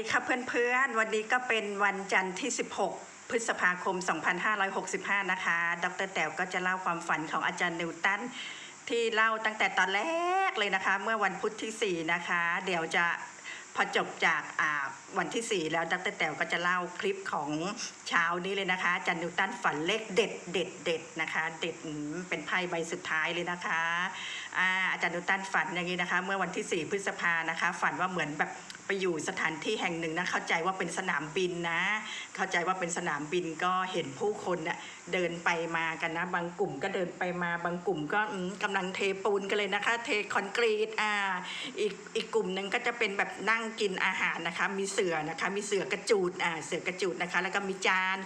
ดีค่ะเพื่อนๆ วันนี้ก็เป็นวันจันทร์ที่ 16 พฤษภาคม 2565 นะคะ ดรแต๋วก็จะเล่าความฝันของอาจารย์นิวตันที่เล่าตั้งแต่ตอนแรกเลยนะคะ เมื่อวันพุธที่ 4 นะคะ เดี๋ยวจะพอจบจากวันที่ 4 แล้วดรแต๋วก็จะเล่าคลิปของเช้านี้เลยนะคะอาจารย์นิวตันฝันเลขเด็ดเด็ดเด็ดนะคะ เด็ดเป็นไพ่ใบสุดท้ายเลยนะคะอาอาจารย์นิวตันฝันอย่างนี้นะคะ เมื่อวันที่ 4 พฤษภานะคะ ฝันว่าเหมือนแบบไปอยู่สถานที่แห่งหนึ่งนะเข้าใจว่าเป็นสนามบินนะ เข้าใจว่าเป็นสนามบินก็เห็นผู้คนเน่เดินไปมากันนะ บางกลุ่มก็เดินไปมาบางกลุ่มก็อืมกำลังเทปูนกันเลยนะคะ เทคอนกรีตอ่าอีกอีกกลุ่มหนึ่งก็จะเป็นแบบนั่งกินอาหารนะคะ มีเสือนะคะ มีเสือกระจูดอ่าเสือกระจูดนะคะ แล้วก็มีจาน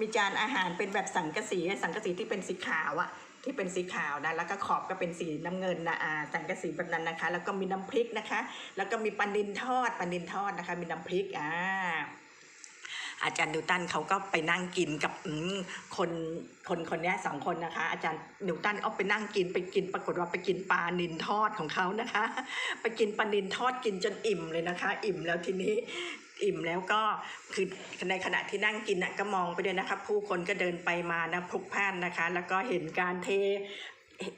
มีจานอาหารเป็นแบบสังกะสีสังกะสีที่เป็นสีขาวอะ ที่เป็นสีขาวนะแล้วก็ขอบก็เป็นสีน้ำเงินนะอ่าสังกะสีแบบนั้นนะคะ แล้วก็มีน้ำพริกนะคะ แล้วก็มีปลานินทอดปลานินทอดนะคะ มีน้ำพริกอ่าอาจารย์นิวตันเขาก็ไปนั่งกินกับคนคนคนนี้สองคนนะคะ อาจารย์นิวตันเอาไปนั่งกินไปกินปรากฏว่าไปกินปลานินทอดของเขานะคะ ไปกินปลานินทอดกินจนอิ่มเลยนะคะ อิ่มแล้วทีนี้ อิ่มแล้วก็คือในขณะที่นั่งกินน่ะก็มองไปด้วยนะคะผู้คนก็เดินไปมานะพลุกพล่านนะคะ แล้วก็เห็นการเท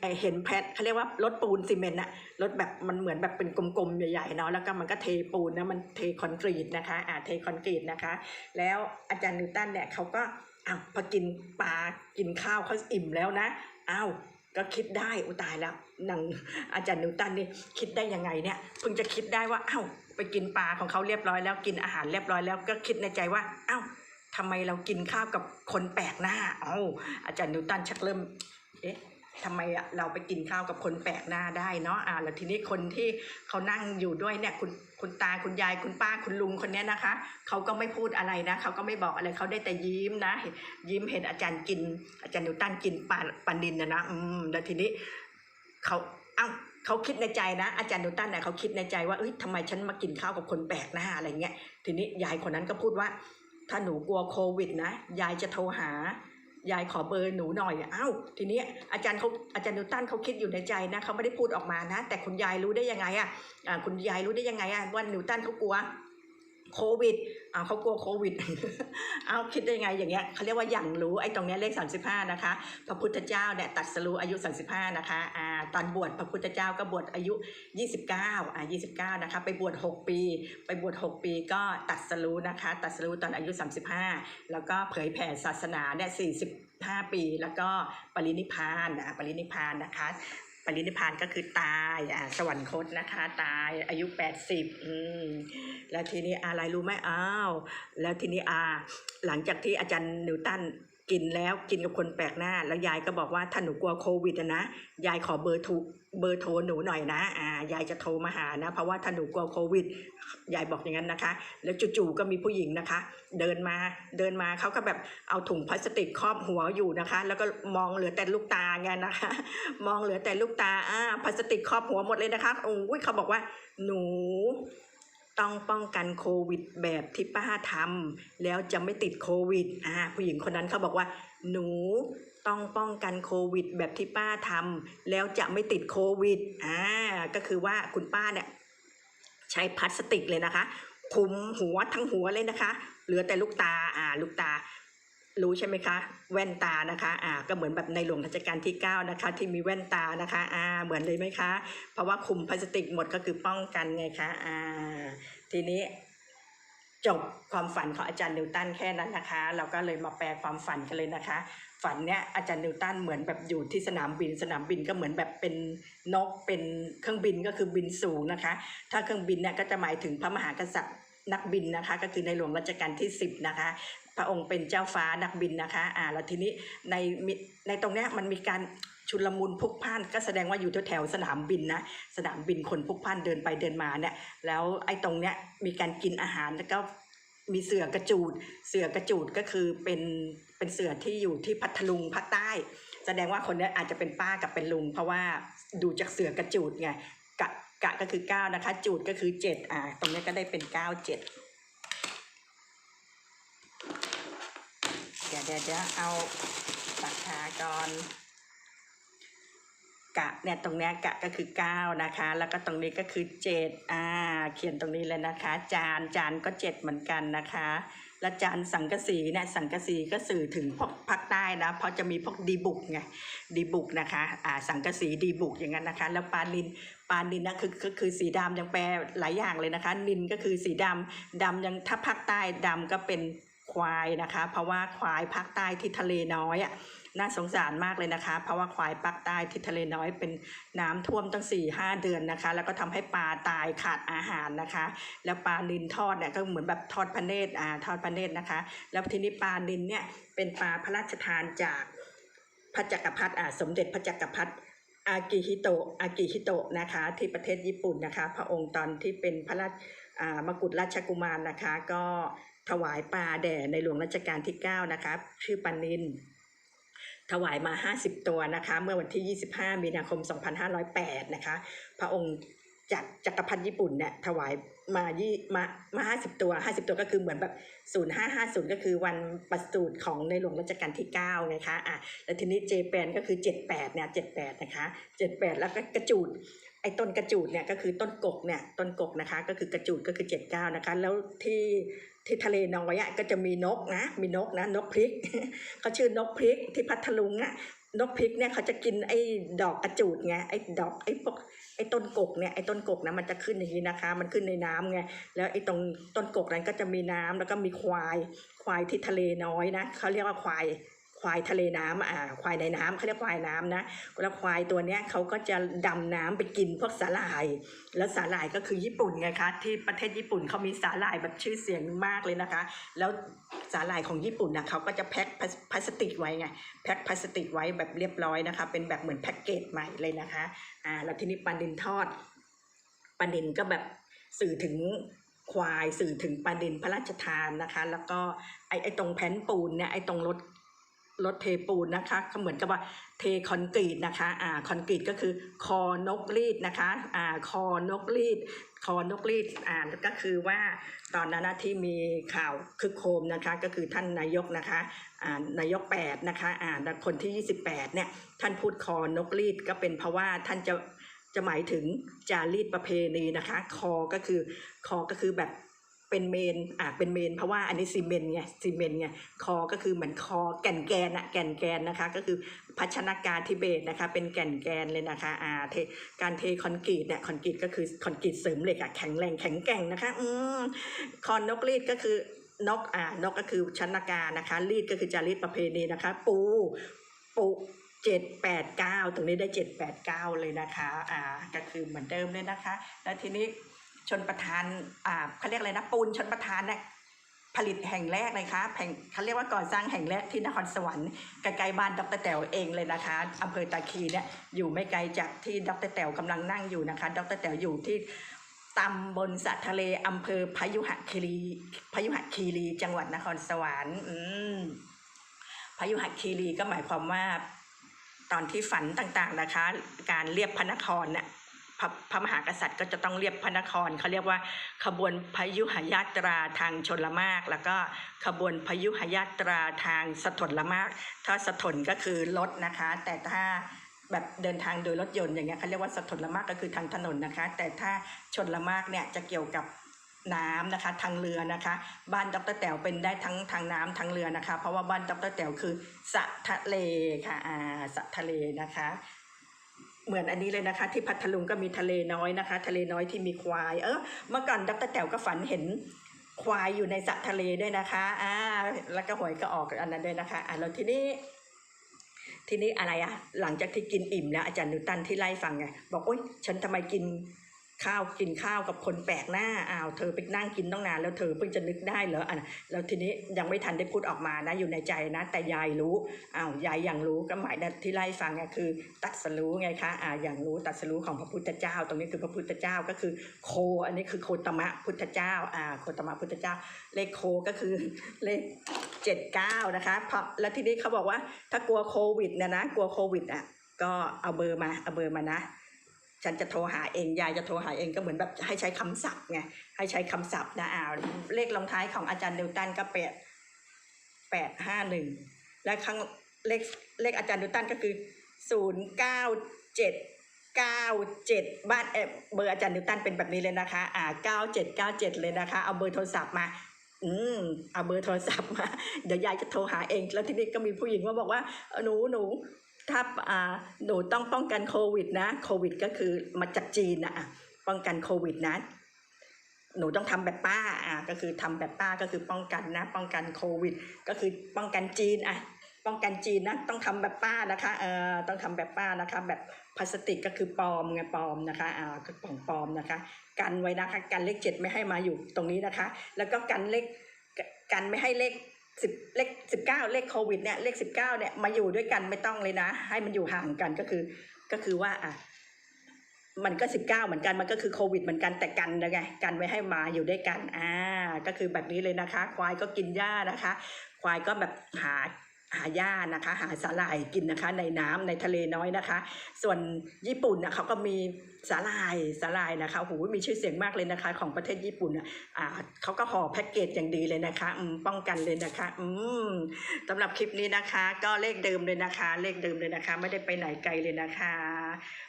เอ่อเห็นแพทเขาเรียกว่ารถปูนซีเมนต์อะรถแบบมันเหมือนแบบเป็นกลมๆใหญ่ๆเนาะแล้วก็มันก็เทปูนนะมันเทคอนกรีตนะคะอ่าเทคอนกรีตนะคะ แล้วอาจารย์นิวตันเนี่ยเขาก็อ้าวพอกินปลากินข้าวเขาอิ่มแล้วนะอ้าว ก็คิดได้อุตายแล้วนังอาจารย์นิวตันนี่คิดได้ยังไงเนี่ยเพิ่งจะคิดได้ว่าอ้าวไปกินปลาของเขาเรียบร้อยแล้วกินอาหารเรียบร้อยแล้วก็คิดในใจว่าเอ้าทำไมเรากินข้าวกับคนแปลกหน้า เอ้าอาจารย์นิวตันชักเริ่มเอ๊ะ ทำไมอะเราไปกินข้าวกับคนแปลกหน้าได้เนาะอ่าแล้วทีนี้คนที่เขานั่งอยู่ด้วยเนี่ยคุณคุณตาคุณยายคุณป้าคุณลุงคนนี้นะคะเขาก็ไม่พูดอะไรนะเขาก็ไม่บอกอะไรเขาได้แต่ยิ้มนะ ยิ้มเห็นอาจารย์กิน อาจารย์นิวตันกินปลาปลานินนะนะอืมแล้วทีนี้เขาเอ้าเขาคิดในใจนะ อาจารย์นิวตันเนี่ยเขาคิดในใจว่าเอ้ยทำไมฉันมากินข้าวกับคนแปลกหน้าอะไรเงี้ยทีนี้ยายคนนั้นก็พูดว่า ถ้าหนูกลัวโควิดนะ ยายจะโทรหา ยายขอเบอร์หนูหน่อยเอ้าทีนี้อาจารย์เขาอาจารย์นิวตันเขาคิดอยู่ในใจนะเขาไม่ได้พูดออกมานะ แต่คุณยายรู้ได้ยังไงอะคุณยายรู้ได้ยังไงอะว่านิวตันเขากลัว โควิดอ่าเขากลัวโควิดเอาคิดได้ไงอย่างเงี้ยเขาเรียกว่าอย่างรู้ไอ้ตรงเนี้ยเลข 35 นะคะ พระพุทธเจ้าเนี่ยตัดสรู้อายุ 35 นะคะอ่าตอนบวชพระพุทธเจ้าก็บวชอายุ 29อ่า29 นะคะ ไปบวช 6 ปี ไปบวช 6 ปีก็ตัดสรู้นะคะ ตัดสรู้ตอนอายุ 35 แล้วก็เผยแผ่ศาสนาเนี่ย45ปี แล้วก็ปรินิพานอ่าปรินิพานนะคะ ปรินิพพานก็คือตายอ่าสวรรคตนะคะ ตายอายุ 80อืมแล้วทีนี้อะไรรู้ไหมอ้าวแล้วทีนี้อา หลังจากที่อาจารย์นิวตัน กินแล้วกินกับคนแปลกหน้า แล้วยายก็บอกว่าถ้าหนูกลัวโควิดนะยายขอเบอร์ทรเบอร์โทรหนูหน่อยนะอ่ายายจะโทรมาหานะ เพราะว่าถ้าหนูกลัวโควิดยายบอกอย่างนั้นนะคะ แล้วจู่ๆก็มีผู้หญิงนะคะ เดินมาเดินมาเขาก็แบบเอาถุงพลาสติกครอบหัวอยู่นะคะ แล้วก็มองเหลือแต่ลูกตาไงนะคะ มองเหลือแต่ลูกตาอ่าพลาสติกครอบหัวหมดเลยนะคะโอ้ยเขาบอกว่าหนู ต้องป้องกันโควิดแบบที่ป้าทำแล้วจะไม่ติดโควิดอ่าผู้หญิงคนนั้นเขาบอกว่า หนูต้องป้องกันโควิด แบบที่ป้าทำแล้วจะไม่ติดโควิดอ่าก็คือว่าคุณป้าเนี่ยใช้พลาสติกเลยนะคะคุมหัวทั้งหัวเลยนะคะ เหลือแต่ลูกตาอ่าลูกตา รู้ใช่ไหมคะ แว่นตานะคะ อ่า ก็เหมือนแบบในหลวงรัชกาลที่ 9 นะคะ ที่มีแว่นตานะคะ อ่า เหมือนเลยไหมคะ เพราะว่าคุมพลาสติกหมดก็คือป้องกันไงคะ อ่า ทีนี้จบความฝันของอาจารย์นิวตันแค่นั้นนะคะ เราก็เลยมาแปลความฝันกันเลยนะคะ ฝันเนี้ยอาจารย์นิวตันเหมือนแบบอยู่ที่สนามบิน สนามบินก็เหมือนแบบเป็นนกเป็นเครื่องบินก็คือบินสูงนะคะ ถ้าเครื่องบินเนี่ยก็จะหมายถึงพระมหากษัตริย์นักบินนะคะ ก็คือในหลวงรัชกาลที่ 10 นะคะ พระองค์เป็นเจ้าฟ้านักบินนะคะอ่าแล้วทีนี้ในในตรงเนี้ยมันมีการชุลมุนพุกพ่านก็แสดงว่าอยู่แถวสนามบินนะสนามบินคนพุกพ่านเดินไปเดินมาเนี่ยแล้วไอ้ตรงเนี้ยมีการกินอาหารแล้วก็มีเสือกระจูด เสือกระจูดก็คือเป็นเป็นเสือที่อยู่ที่พัทลุงภาคใต้ แสดงว่าคนนี้อาจจะเป็นป้ากับเป็นลุง เพราะว่าดูจากเสือกระจูดไงกะกะก็คือ9นะคะ จูดก็คือ7อ่าตรงนี้ก็ได้เป็น 9 7 ดี๋ยวเดี๋ยวเอาปากกาก่อนกะเนี่ยตรงเนี้ยกะก็คือ 9 นะคะ แล้วก็ตรงนี้ก็คือ 7 อ่า เขียนตรงนี้เลยนะคะ จานจานก็ 7 เหมือนกันนะคะ แล้วจานสังกะสีเนี่ยสังกะสีก็สื่อถึงพวกภาคใต้นะ เพราะจะมีพวกดีบุกไงดีบุกนะคะ อ่าสังกะสีดีบุกอย่างนั้นนะคะ แล้วปลานินปลานินนะคือคือคือสีดำยังแปลหลายอย่างเลยนะคะ นินก็คือสีดำดำยังถ้าภาคใต้ดำก็เป็น ควายนะคะ เพราะว่าควายภาคใต้ที่ทะเลน้อยอะน่าสงสารมากเลยนะคะ เพราะว่าควายภาคใต้ที่ทะเลน้อยเป็นน้ำท่วมตั้ง4ี่ห้าเดือนนะคะ แล้วก็ทำให้ปลาตายขาดอาหารนะคะ แล้วปลานินทอดเนี่ยก็เหมือนแบบทอดพระเนตรอ่าทอดพระเนตรนะคะ แล้วทีนี้ปลานินเนี่ยเป็นปลาพระราชทานจากพระจักรพรรดิอ่าสมเด็จพระจักรพรรดิอากิฮิโตะอากิฮิโตะนะคะ ที่ประเทศญี่ปุ่นนะคะ พระองค์ตอนที่เป็นพระราชอ่ามกุฎราชกุมารนะคะ ก็ ถวายปลาแด่ในหลวงรัชกาลที่ 9 นะคะชื่อปานิน ถวายมา 50 ตัวนะคะ เมื่อวันที่ 25 มีนาคม 2508 นะคะ พระองค์จักจักรพรรดิญี่ปุ่นเนี่ยถวายมายี่มามา50ตัว50ตัวก็คือเหมือนแบบ0550ก็คือวันประสูติของในหลวงรัชกาลที่9ไงคะอะแล้วทีนี้เจแปนก็คือ78เนี่ย78นะคะ78แล้วก็กระจูดไอ้ต้นกระจูดเนี่ยก็คือต้นกกเนี่ยต้นกกนะคะก็คือกระจูดก็คือ79นะคะแล้วที่ ที่ทะเลน้อยอะก็จะมีนกนะ มีนกนะนกพริกเขาชื่อนกพริกที่พัทลุงอะนกพริกเนี่ยเขาจะกินไอ้ดอกกระจูดไงไอ้ดอกไอ้พวกไอ้ต้นกกเนี่ยไอ้ต้นกกนะมันจะขึ้นอย่างนี้นะคะ มันขึ้นในน้ำไงแล้วไอ้ตรงต้นกกนั้นก็จะมีน้ำแล้วก็มีควายควายที่ทะเลน้อยนะเขาเรียกว่าควาย ควายทะเลน้ำอ่าควายในน้ำเขาเรียกควายน้ำนะแล้วควายตัวเนี้ยเขาก็จะดำน้ำไปกินพวกสาหร่าย แล้วสาหร่ายก็คือญี่ปุ่นไงคะที่ประเทศญี่ปุ่นเขามีสาหร่ายแบบชื่อเสียงมากเลยนะคะ แล้วสาหร่ายของญี่ปุ่นนะเขาก็จะแพ็คพลาสพลาสติกไว้ไงแพ็คพลาสติกไว้แบบเรียบร้อยนะคะ เป็นแบบเหมือนแพ็กเกจใหม่เลยนะคะอ่าแล้วทีนี้ปลาดินทอดปลาดินก็แบบสื่อถึงควายสื่อถึงปลาดินพระราชทานนะคะ แล้วก็ไอ้ไอ้ตรงแผ่นปูนเนี่ยไอ้ตรงรถ รถเทปูนนะคะก็เหมือนกับว่าเทคอนกรีตนะคะอ่าคอนกรีตก็คือคอนกรีดนะคะอ่าคอนกรีดคอนกรีดอ่าก็คือว่าตอนนั้นนะที่มีข่าวคึกโครมนะคะก็คือท่านนายกนะคะอ่านายกแปดนะคะอ่าแล้วคนที่ 28เนี่ยท่านพูดคอนกรีดก็เป็นเพราะว่าท่านจะจะหมายถึงจารีตประเพณีนะคะ คอก็คือคอก็คือแบบ เป็นเมนอะเป็นเมน เพราะว่าอันนี้ซีเมนไงซีเมนไงคอก็คือเหมือนคอแก่นแกนอะแก่นแกนนะคะ ก็คือพัชนาการทิเบตนะคะ เป็นแก่นแกนเลยนะคะอ่าเทการเทคอนกรีตเนี่ยคอนกรีตก็คือคอนกรีตเสริมเหล็กอะแข็งแรงแข็งแกร่งนะคะอืมคอนนกรีดก็คือนกอ่านกก็คือชนาการนะคะรีดก็คือจารีตประเพณีนะคะ ปูปูเจ็ดแปดเก้าตรงนี้ได้เจ็ดแปดเก้าเลยนะคะอ่าก็คือเหมือนเดิมเลยนะคะ แล้วทีนี้ ชนประธานอ่าเขาเรียกอะไรนะปูนชนประธานเนี่ยผลิตแห่งแรกเลยคะแห่งเขาเรียกว่าก่อสร้างแห่งแรกที่นครสวรรค์ใกล้ๆบ้านดรแต๋วเองเลยนะคะอำเภอตาคีเนี่ยอยู่ไม่ไกลจากที่ดรแต๋วกำลังนั่งอยู่นะคะ ดรแต๋วอยู่ที่ตำบลสะทะเลอำเภอพยุหคีรีพยุหคีรี จังหวัดนครสวรรค์อืมพยุหคีรีก็หมายความว่า ตอนที่ฝันต่างๆนะคะ การเรียบพระนครเนี่ย พระพระมหากษัตริย์ก็จะต้องเรียบพระนครเขาเรียกว่าขบวนพยุหยาตราทางชนละมาก แล้วก็ขบวนพยุหยาตราทางสถนละมาก ถ้าสถนก็คือรถนะคะ แต่ถ้าแบบเดินทางโดยรถยนต์อย่างเงี้ยเขาเรียกว่าสถนละมากก็คือทางถนนนะคะ แต่ถ้าชนละมากเนี่ยจะเกี่ยวกับน้ำนะคะทางเรือนะคะ บ้านดรแต๋วเป็นได้ทั้งทางน้ำทางเรือนะคะ เพราะว่าบ้านดรแต๋วคือสะทะเลค่ะอ่าสะทะเลนะคะ เหมือนอันนี้เลยนะคะที่พัทลุงก็มีทะเลน้อยนะคะ ทะเลน้อยที่มีควาย เออเมื่อก่อนดรแต๋วก็ฝันเห็นควายอยู่ในสระทะเลด้วยนะคะอ่าแล้วก็หวยก็ออกอันนั้นด้วยนะคะอ่าแล้วทีนี้ ทีนี้อะไรอะหลังจากที่กินอิ่มแล้วอาจารย์นิวตันที่ไล่ฟังไงบอกโอ๊ยฉันทำไมกิน ข้าวกินข้าวกับคนแปลกหน้าอ้าวเธอไปนั่งกินต้องนานแล้วเธอเพิ่งจะนึกได้เหรออะแล้วทีนี้ยังไม่ทันได้พูดออกมานะอยู่ในใจนะ แต่ยายรู้อ้าวยายอย่างรู้ก็หมายที่ไล่ฟังไงคือ ตัดสรู้ไงคะอ่าอย่างรู้ตัดสรู้ของพระพุทธเจ้า ตรงนี้คือพระพุทธเจ้าก็คือโค อันนี้คือโคตมะพุทธเจ้าอ่าโคตมะพุทธเจ้า เลขโคก็คือเลขเจ็ดเก้านะคะเพราะแล้วทีนี้เขาบอกว่าถ้ากลัวโควิดเนี่ยนะกลัวโควิดอะก็เอาเบอร์มาเอาเบอร์มานะ ฉันจะโทรหาเองยายจะโทรหาเองก็เหมือนแบบให้ใช้คำศัพท์ไงให้ใช้คำศัพท์นะอ่าเลขลงท้ายของอาจารย์นิวตันก็แปดแปดห้าหนึ่งและข้งเลขเลขอาจารย์นิวตันก็คือศูนย์เก้าเจ็ดเก้าเจ็ดบ้านเอเบอร์อาจารย์นิวตันเป็นแบบนี้เลยนะคะอ่าเก้าเจ็ดเก้าเจ็ดเลยนะคะเอาเบอร์โทรศัพท์มาอืมเอาเบอร์โทรศัพท์มา เดี๋ยวยายจะโทรหาเอง แล้วทีนี้ก็มีผู้หญิงมาบอกว่าหนูหนู ถ้าอ่าหนูต้องป้องกันโควิดนะโควิดก็คือมาจากจีนนะอะป้องกันโควิดนะหนูต้องทำแบบป้าอะก็คือทำแบบป้าก็คือป้องกันนะ ป้องกันโควิด ก็คือป้องกันจีนอะป้องกันจีนนะต้องทำแบบป้านะคะเอ่อต้องทำแบบป้านะคะ แบบพลาสติกก็คือปลอมไงปลอมนะคะอ่าก็ของปลอมนะคะ กันไว้นะคะ กันเลขเจ็ดไม่ให้มาอยู่ตรงนี้นะคะ แล้วก็กันเลขกันไม่ให้เลข สิบเลขสิบเก้าเลขโควิดเนี่ยเลขสิบเก้าเนี่ยมาอยู่ด้วยกันไม่ต้องเลยนะ ให้มันอยู่ห่างกันก็คือก็คือว่าอะมันก็สิบเก้าเหมือนกันมันก็คือโควิดเหมือนกันแต่กันนะไงกันไม่ให้มาอยู่ด้วยกันอ่าก็คือแบบนี้เลยนะคะ ควายก็กินหญ้านะคะ ควายก็แบบหา หาหญ้านะคะ หาสาหร่ายกินนะคะ ในน้ำในทะเลน้อยนะคะ ส่วนญี่ปุ่นนะเขาก็มีสาหร่ายสาหร่ายนะคะโอ้โหมีชื่อเสียงมากเลยนะคะ ของประเทศญี่ปุ่นอะอ่าเขาก็ห่อแพ็กเกจอย่างดีเลยนะคะอืมป้องกันเลยนะคะอืมสำหรับคลิปนี้นะคะ ก็เลขเดิมเลยนะคะ เลขเดิมเลยนะคะ ไม่ได้ไปไหนไกลเลยนะคะ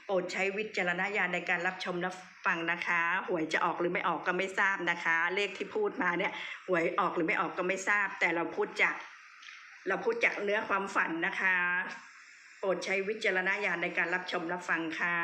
โปรดใช้วิจารณญาณในการรับชมรับฟังนะคะ หวยจะออกหรือไม่ออกก็ไม่ทราบนะคะ เลขที่พูดมาเนี่ยหวยออกหรือไม่ออกก็ไม่ทราบ แต่เราพูดจาก เราพูดจากเนื้อความฝันนะคะ โปรดใช้วิจารณญาณในการรับชมรับฟังค่ะ